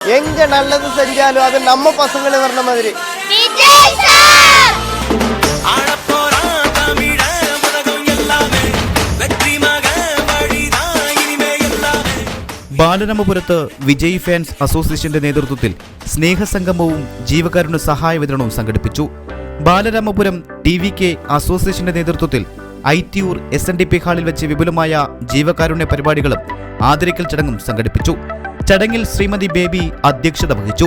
எங்க நல்லது செஞ்சாலும் அது நம்ம பசங்களை வர்ற மாதிரி விஜய் சார் ஆடப்போறான் தமிழ உலகம் எல்லாமே வெற்றி மக வழிதான் இனிமே எல்லாமே ബാലരാമപുരത്ത് വിജയ് ഫാൻസ് അസോസിയേഷന്റെ നേതൃത്വത്തിൽ സ്നേഹസംഗമവും ജീവകാരുണ്യ സഹായ വിതരണവും സംഘടിപ്പിച്ചു ബാലരാമപുരം ടി വി കെ അസോസിയേഷന്റെ നേതൃത്വത്തിൽ Aittiyur S N D P ഹാളിൽ വെച്ച് വിപുലമായ ജീവകാരുണ്യ പരിപാടികളും ആദരിക്കൽ ചടങ്ങും സംഘടിപ്പിച്ചു ചടങ്ങിൽ ശ്രീമതി ബേബി അധ്യക്ഷത വഹിച്ചു.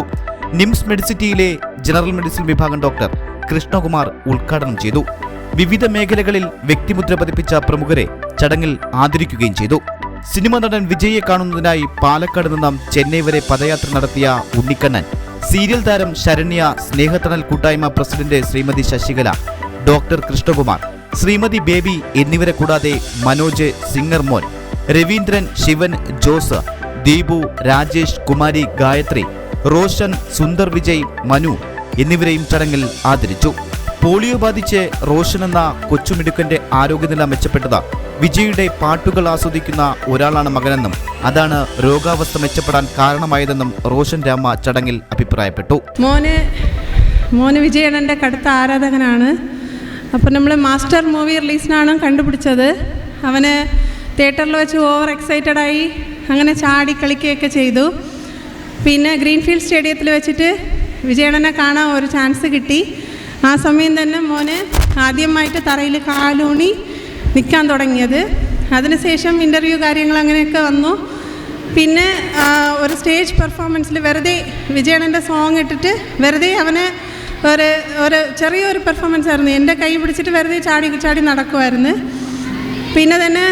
നിംസ് മെഡിസിറ്റിയിലെ ജനറൽ മെഡിസിൻ വിഭാഗം ഡോക്ടർ കൃഷ്ണകുമാർ ഉദ്ഘാടനം ചെയ്തു. വിവിധ മേഖലകളിൽ വ്യക്തിമുദ്ര പതിപ്പിച്ച പ്രമുഖരെ ചടങ്ങിൽ ആദരിക്കുകയും ചെയ്തു. സിനിമ നടൻ വിജയെ കാണുന്നതിനായി പാലക്കാട് നിന്നും ചെന്നൈ വരെ പദയാത്ര നടത്തിയ ഉണ്ണിക്കണ്ണൻ സീരിയൽ താരം ശരണ്യ സ്നേഹത്തണൽ കൂട്ടായ്മ പ്രസിഡന്റ് ശ്രീമതി ശശികല ഡോക്ടർ കൃഷ്ണകുമാർ ശ്രീമതി ബേബി എന്നിവരെ കൂടാതെ മനോജ് സിംഗർ മോൻ രവീന്ദ്രൻ ശിവൻ ജോസ് ദീപു രാജേഷ് കുമാരി ഗായത്രി റോഷൻ സുന്ദർ വിജയ് മനു എന്നിവരെയും ചടങ്ങിൽ ആദരിച്ചു. പോളിയോ ബാധിച്ച് റോഷൻ എന്ന കൊച്ചുമിടുക്കന്റെ ആരോഗ്യനില മെച്ചപ്പെട്ടത് വിജയുടെ പാട്ടുകൾ ആസ്വദിക്കുന്ന ഒരാളാണ് മകനെന്നും അതാണ് രോഗാവസ്ഥ മെച്ചപ്പെടാൻ കാരണമായതെന്നും റോഷൻ രാമ ചടങ്ങിൽ അഭിപ്രായപ്പെട്ടു. മോന് മോന് വിജയണ്ണന്റെ കടുത്ത ആരാധകനാണ്. അപ്പോൾ നമ്മൾ മാസ്റ്റർ മൂവി റിലീസിനാണ് കണ്ടുപിടിച്ചത്. അവന് തിയേറ്ററിൽ വെച്ച് ഓവർ എക്സൈറ്റഡ് ആയി അങ്ങനെ ചാടി കളിക്കുകയൊക്കെ ചെയ്തു. പിന്നെ ഗ്രീൻഫീൽഡ് സ്റ്റേഡിയത്തിൽ വെച്ചിട്ട് വിജയണ്ണനെ കാണാൻ ഒരു ചാൻസ് കിട്ടി. ആ സമയം തന്നെ മോന് ആദ്യമായിട്ട് തറയിൽ കാലൂണി നിൽക്കാൻ തുടങ്ങിയത്. അതിനുശേഷം ഇന്റർവ്യൂ കാര്യങ്ങൾ അങ്ങനെയൊക്കെ വന്നു. പിന്നെ ഒരു സ്റ്റേജ് പെർഫോമൻസിൽ വെറുതെ വിജയണ്ണന്റെ സോങ് ഇട്ടിട്ട് വെറുതെ അവനെ ഒരു ഒരു ചെറിയൊരു പെർഫോമൻസ് ആയിരുന്നു എന്റെ കൈ പിടിച്ചിട്ട് വെറുതെ ചാടി ചാടി നടക്കുമായിരുന്നു. പിന്നെ തന്നെ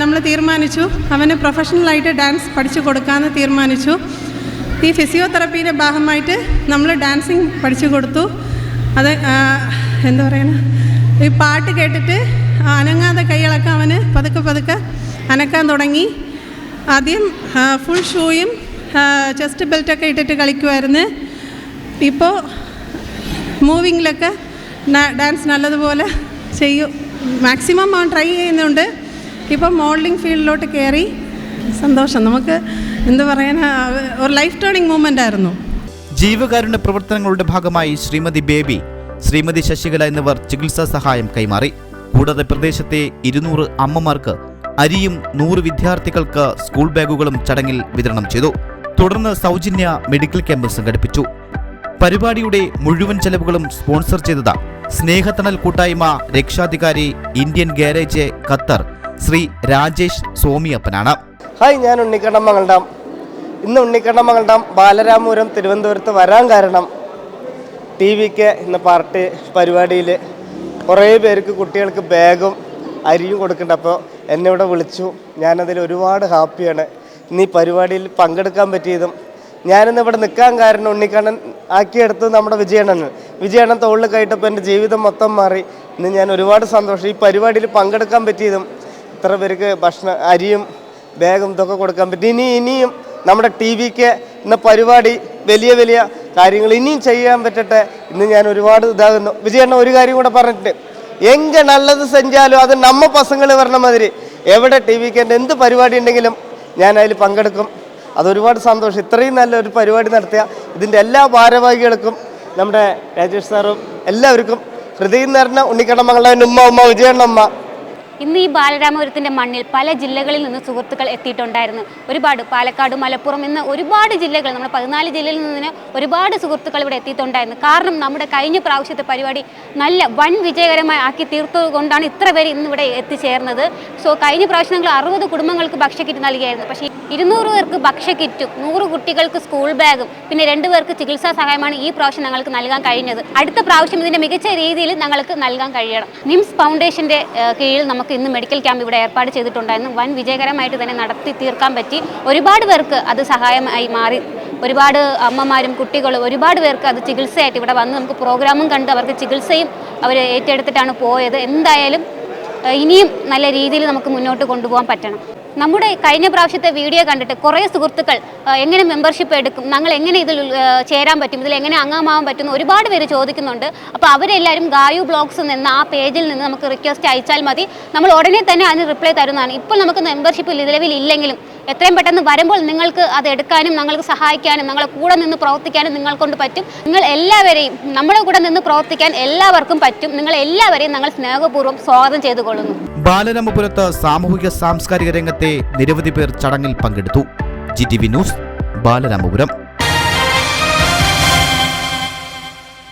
നമ്മൾ തീരുമാനിച്ചു. അവന് പ്രൊഫഷണലായിട്ട് ഡാൻസ് പഠിച്ചു കൊടുക്കാമെന്ന് തീരുമാനിച്ചു. ഈ ഫിസിയോതെറപ്പീന്റെ ഭാഗമായിട്ട് നമ്മൾ ഡാൻസിങ് പഠിച്ചു കൊടുത്തു. അത് എന്താ പറയണ? ഈ പാട്ട് കേട്ടിട്ട് അനങ്ങാതെ കൈകളൊക്കെ അവന് പതുക്കെ പതുക്കെ അനക്കാൻ തുടങ്ങി. ആദ്യം ഫുൾ ഷൂയും ചെസ്റ്റ് ബെൽറ്റൊക്കെ ഇട്ടിട്ട് കളിക്കുമായിരുന്നു ഇപ്പോൾ മൂവിങ്ങിലൊക്കെ ഡാൻസ് നല്ലതുപോലെ ചെയ്യും. മാക്സിമം അവൻ ട്രൈ ചെയ്യുന്നുണ്ട്. ഇപ്പം മോഡലിംഗ് ഫീൽഡിലോട്ട് കയറി സന്തോഷം. നമുക്ക് എന്താ പറയാനാ ഒരു ലൈഫ് ടേണിംഗ് മൂമെന്റ് ആയിരുന്നു. ജീവകാരുണ്യ പ്രവർത്തനങ്ങളുടെ ഭാഗമായി ശ്രീമതി ബേബി ശ്രീമതി ശശികല എന്നിവർ ചികിത്സാ സഹായം കൈമാറി. കൂടാതെ പ്രദേശത്തെ ഇരുന്നൂറ് അമ്മമാർക്ക് അരിയും നൂറ് വിദ്യാർത്ഥികൾക്ക് സ്കൂൾ ബാഗുകളും ചടങ്ങിൽ വിതരണം ചെയ്തു. തുടർന്ന് സൗജന്യ മെഡിക്കൽ ക്യാമ്പ് സംഘടിപ്പിച്ചു. പരിപാടിയുടെ മുഴുവൻ ചെലവുകളും സ്പോൺസർ ചെയ്തത് സ്നേഹത്തണൽ കൂട്ടായ്മ രക്ഷാധികാരി Indian garage Qatar. Shri Rajesh സോമിയപ്പനാണ് hi ഞാൻ ഉണ്ണിക്കണ്ണൻ മംഗൾഡാം ഇന്ന് ഉണ്ണിക്കണ്ണൻ മംഗൾഡാം ബാലരാമപുരം തിരുവനന്തപുരത്ത് വരാൻ കാരണം ടി വിക്ക് ഇന്ന് പാർട്ടി പരിപാടിയിൽ കുറേ പേർക്ക് കുട്ടികൾക്ക് ബാഗും അരിയും കൊടുക്കുന്നുണ്ട്. അപ്പോൾ എന്നെ ഇവിടെ വിളിച്ചു. ഞാനതിൽ ഒരുപാട് ഹാപ്പിയാണ്. ഇന്ന് ഈ പരിപാടിയിൽ പങ്കെടുക്കാൻ പറ്റിയതും ഞാനിന്ന് ഇവിടെ നിൽക്കാൻ കാരണം ഉണ്ണിക്കണ്ണൻ ആക്കിയെടുത്തത് നമ്മുടെ വിജയണ്ണൻ. വിജയണ്ണൻ തോളിൽ കയറ്റപ്പോൾ എന്റെ ജീവിതം മൊത്തം മാറി. ഇന്ന് ഞാൻ ഒരുപാട് സന്തോഷം. ഈ പരിപാടിയിൽ പങ്കെടുക്കാൻ പറ്റിയതും ഇത്ര പേർക്ക് ഭക്ഷണം അരിയും ബാഗും ഇതൊക്കെ കൊടുക്കാൻ പറ്റും. ഇനി ഇനിയും നമ്മുടെ ടി വിക്ക് ഇന്ന പരിപാടി വലിയ വലിയ കാര്യങ്ങൾ ഇനിയും ചെയ്യാൻ പറ്റട്ടെ ഇന്ന് ഞാൻ ഒരുപാട് ഇതാകുന്നു. വിജയണ്ണ ഒരു കാര്യം കൂടെ പറഞ്ഞിട്ട് എങ്ക നല്ലത് സെഞ്ചാലും അത് നമ്മ പസങ്ങൾ പറഞ്ഞ മാതിരി. എവിടെ ടി വിക്ക് എന്റെ എന്ത് പരിപാടി ഉണ്ടെങ്കിലും ഞാൻ അതിൽ പങ്കെടുക്കും. അതൊരുപാട് സന്തോഷം. ഇത്രയും നല്ലൊരു പരിപാടി നടത്തിയ ഇതിന്റെ എല്ലാ ഭാരവാഹികൾക്കും നമ്മുടെ രാജേഷ് സാറും എല്ലാവർക്കും ഹൃദയം നിറഞ്ഞ ഉണ്ണിക്കണ്ണമകളുടെ ഉമ്മ ഉമ്മ വിജയണ്ണമ്മ ഇന്ന് ഈ ബാലരാമപുരത്തിന്റെ മണ്ണിൽ പല ജില്ലകളിൽ നിന്ന് സുഹൃത്തുക്കൾ എത്തിയിട്ടുണ്ടായിരുന്നു. ഒരുപാട് പാലക്കാട് മലപ്പുറം എന്ന ഒരുപാട് ജില്ലകൾ നമ്മൾ പതിനാല് ജില്ലയിൽ നിന്ന് ഒരുപാട് സുഹൃത്തുക്കൾ ഇവിടെ എത്തിയിട്ടുണ്ടായിരുന്നു. കാരണം നമ്മുടെ കഴിഞ്ഞ പ്രാവശ്യത്തെ പരിപാടി നല്ല വൻ വിജയകരമായി ആക്കി തീർത്തുകൊണ്ടാണ് ഇത്ര പേര് ഇന്ന് ഇവിടെ എത്തിച്ചേർന്നത്. സോ കഴിഞ്ഞ പ്രാവശ്യം ഞങ്ങൾ അറുപത് കുടുംബങ്ങൾക്ക് ഭക്ഷ്യക്കിറ്റ് നൽകിയായിരുന്നു. പക്ഷേ ഇരുന്നൂറ് പേർക്ക് ഭക്ഷ്യക്കിറ്റും നൂറ് കുട്ടികൾക്ക് സ്കൂൾ ബാഗും പിന്നെ രണ്ട് പേർക്ക് ചികിത്സാ സഹായമാണ് ഈ പ്രാവശ്യം ഞങ്ങൾക്ക് നൽകാൻ കഴിഞ്ഞത്. അടുത്ത പ്രാവശ്യം ഇതിന്റെ മികച്ച രീതിയിൽ ഞങ്ങൾക്ക് നൽകാൻ കഴിയണം. നിംസ് ഫൗണ്ടേഷന്റെ കീഴിൽ നമുക്ക് ഇന്ന് മെഡിക്കൽ ക്യാമ്പ് ഇവിടെ ഏർപ്പാട് ചെയ്തിട്ടുണ്ടായിരുന്നു. വൻ വിജയകരമായിട്ട് തന്നെ നടത്തി തീർക്കാൻ പറ്റി. ഒരുപാട് പേർക്ക് അത് സഹായമായി മാറി. ഒരുപാട് അമ്മമാരും കുട്ടികളും ഒരുപാട് പേർക്ക് അത് ചികിത്സയായിട്ട് ഇവിടെ വന്ന് നമുക്ക് പ്രോഗ്രാമും കണ്ട് അവർക്ക് ചികിത്സയും അവർ ഏറ്റെടുത്തിട്ടാണ് പോയത്. എന്തായാലും ഇനിയും നല്ല രീതിയിൽ നമുക്ക് മുന്നോട്ട് കൊണ്ടുപോകാൻ പറ്റണം. നമ്മുടെ കഴിഞ്ഞ പ്രാവശ്യത്തെ വീഡിയോ കണ്ടിട്ട് കുറേ സുഹൃത്തുക്കൾ എങ്ങനെ മെമ്പർഷിപ്പ് എടുക്കും ഞങ്ങൾ എങ്ങനെ ഇതിൽ ചേരാൻ പറ്റും ഇതിൽ എങ്ങനെ അംഗമാവാൻ പറ്റും ഒരുപാട് പേര് ചോദിക്കുന്നുണ്ട്. അപ്പോൾ അവരെല്ലാവരും ഗായു ബ്ലോഗ്സ് എന്ന ആ പേജിൽ നിന്ന് നമുക്ക് റിക്വസ്റ്റ് അയച്ചാൽ മതി. നമ്മൾ ഉടനെ തന്നെ അതിന് റിപ്ലൈ തരുന്നതാണ്. ഇപ്പോൾ നമുക്ക് മെമ്പർഷിപ്പ് നിലവിൽ ഇല്ലെങ്കിലും എത്രയും പെട്ടെന്ന് വരുമ്പോൾ നിങ്ങൾക്ക് അത് എടുക്കാനും ഞങ്ങൾക്ക് സഹായിക്കാനും ഞങ്ങളെ കൂടെ നിന്ന് പ്രവർത്തിക്കാനും നിങ്ങൾ കൊണ്ട് പറ്റും. നിങ്ങൾ എല്ലാവരെയും നമ്മുടെ കൂടെ നിന്ന് പ്രവർത്തിക്കാൻ എല്ലാവർക്കും പറ്റും. നിങ്ങൾ എല്ലാവരെയും ഞങ്ങൾ സ്നേഹപൂർവം സ്വാഗതം ചെയ്തു കൊള്ളുന്നു ബാലരാമപുരത്ത് സാമൂഹിക സാംസ്കാരിക രംഗത്തെ നിരവധി പേർ ചടങ്ങിൽ പങ്കെടുത്തു. G T V news Balaramapuram.